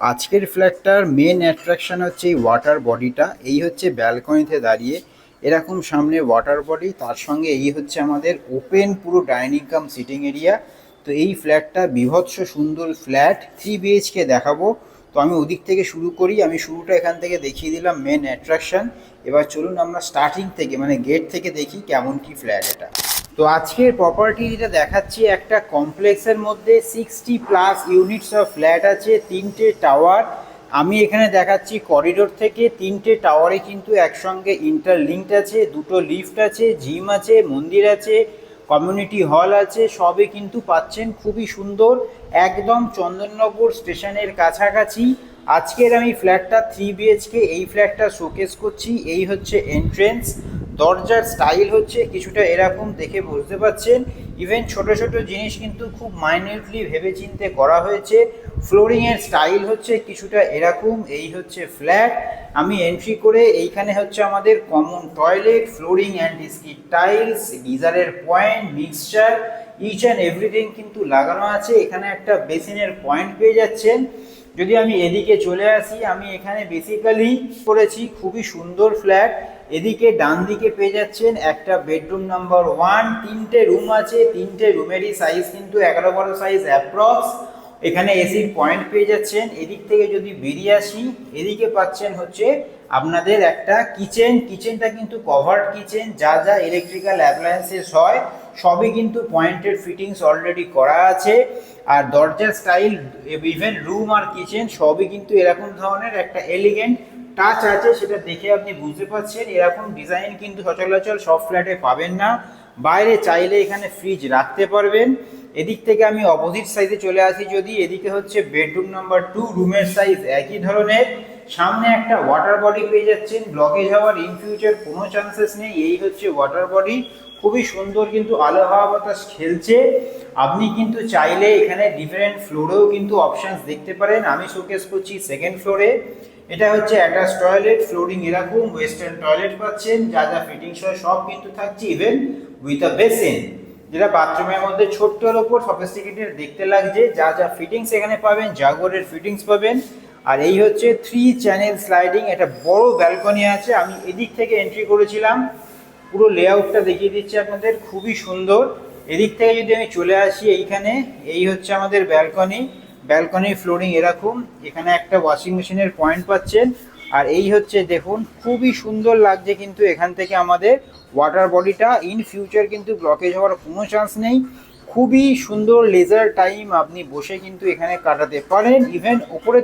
আজকের ফ্ল্যাটটার main attraction হচ্ছে এই ওয়াটার বডিটা এই হচ্ছে ব্যালকনিতে দাঁড়িয়ে এরকম সামনে ওয়াটার বডি তার সঙ্গে এই হচ্ছে আমাদের ওপেন পুরো ডাইনিং কাম সিটিং এরিয়া তো এই ফ্ল্যাটটা বিভৎস সুন্দর ফ্ল্যাট থ্রি বিএইচকে দেখাবো। তো আমি ওদিক থেকে শুরু করি, আমি শুরুটা এখান থেকে দেখিয়ে দিলাম মেন অ্যাট্রাকশন এবার চলুন আমরা স্টার্টিং থেকে মানে গেট থেকে দেখি কেমন কি ফ্ল্যাট এটা। তো আজকের প্রপার্টি যেটা দেখাচ্ছি একটা কমপ্লেক্সের মধ্যে sixty plus units of flat আছে, তিনটে টাওয়ার আমি এখানে দেখাচ্ছি করিডোর থেকে তিনটে টাওয়ারে কিন্তু একসঙ্গে ইন্টারলিঙ্কড আছে, দুটো লিফট আছে জিম আছে, মন্দির আছে কমিউনিটি হল আছে সবে কিন্তু পাচ্ছেন, খুবই সুন্দর। একদম চন্দননগর স্টেশনের কাছাকাছি। আজকের আমি ফ্ল্যাটটা থ্রি বিএইচকে এই ফ্ল্যাটটা শোকেস করছি, এই হচ্ছে এন্ট্রেন্স দরজার স্টাইল হচ্ছে কিছুটা এরকম দেখে বুঝতে পাচ্ছেন ইভেন ছোট ছোট জিনিস কিন্তু খুব মাইনিউটলি ভেবেচিন্তে করা হয়েছে। ফ্লোরিংয়ের স্টাইল হচ্ছে কিছুটা এরকম, এই হচ্ছে ফ্ল্যাট আমি এন্ট্রি করে এইখানে হচ্ছে আমাদের common toilet flooring and skirting tiles গিজারের point mixture each and everything কিন্তু লাগানো আছে। এখানে একটা বেসিনের পয়েন্ট পেয়ে যাচ্ছেন। যদি আমি এদিকে চলে আসি, আমি এখানে বেসিক্যালি করেছি খুবই সুন্দর ফ্ল্যাট এদিকে ডান দিকে পেয়ে যাচ্ছেন একটা বেডরুম নাম্বার ওয়ান তিনটে রুম আছে, তিনটে রুমেরই সাইজ কিন্তু এগারো বারো সাইজ অ্যাপ্রক্স এখানে এসির পয়েন্ট পেয়ে যাচ্ছেন। এদিক থেকে যদি বেরিয়ে আসি, এদিকে পাচ্ছেন হচ্ছে আপনাদের একটা কিচেন কিচেনটা কিন্তু কভার্ড কিচেন যা যা ইলেকট্রিক্যাল অ্যাপ্লায়েন্সেস হয়, সবই কিন্তু পয়েন্টেড ফিটিংস অলরেডি করা আছে। আর দরজার স্টাইল ইভেন রুম আর কিচেন সবই কিন্তু এরকম ধরনের একটা এলিগেন্ট টাচ আছে, সেটা দেখে আপনি বুঝতে পারছেন। এরকম ডিজাইন কিন্তু সচরাচর সব ফ্ল্যাটে পাবেন না। বাইরে চাইলে এখানে ফ্রিজ রাখতে পারবেন। এদিক থেকে আমি অপোজিট সাইজে চলে আসি যদি। এদিকে হচ্ছে বেডরুম নাম্বার টু রুমের সাইজ একই ধরনের। সামনে একটা ওয়াটার বডি পেয়ে যাচ্ছেন। ব্লকেজ হওয়ার ইন ফিউচার কোনো চান্সেস নেই। এই হচ্ছে ওয়াটার বডি খুবই সুন্দর কিন্তু আলো হাওয়া বাতাস খেলছে। আপনি কিন্তু চাইলে এখানে ডিফারেন্ট ফ্লোরেও কিন্তু অপশানস দেখতে পারেন। আমি শোকেস করছি সেকেন্ড ফ্লোরে এটা হচ্ছে অ্যাটাচ টয়লেট ফ্লোরিং এরকম ওয়েস্টার্ন টয়লেট পাচ্ছেন। যা যা ফিটিংস হয় সব কিন্তু থাকছে ইভেন উইথ আ বেসিন যেটা বাথরুমের মধ্যে ছোট্টর ওপর সফিস্টিকেটেড দেখতে লাগছে। যা যা ফিটিংস এখানে পাবেন জাগরের ফিটিংস পাবেন। আর এই হচ্ছে থ্রি চ্যানেল স্লাইডিং একটা বড় ব্যালকনি আছে। আমি এদিক থেকে এন্ট্রি করেছিলাম। পুরো লেআউটটা দেখিয়ে দিচ্ছি আপনাদের। খুবই সুন্দর। এদিক থেকে যদি আমি চলে আসি এইখানে, এই হচ্ছে আমাদের ব্যালকনি ব্যালকনির ফ্লোরিং এরকম। এখানে একটা ওয়াশিং মেশিনের পয়েন্ট পাচ্ছেন। আর এই হচ্ছে দেখুন, খুবই সুন্দর লাগছে কিন্তু এখান থেকে আমাদের ওয়াটার বডিটা ইন ফিউচার কিন্তু ব্লকেজ হওয়ার কোনো চান্স নেই। খুবই সুন্দর লেজার টাইম আপনি বসে কিন্তু এখানে কাটাতে পারেন। ইভেন ওপরে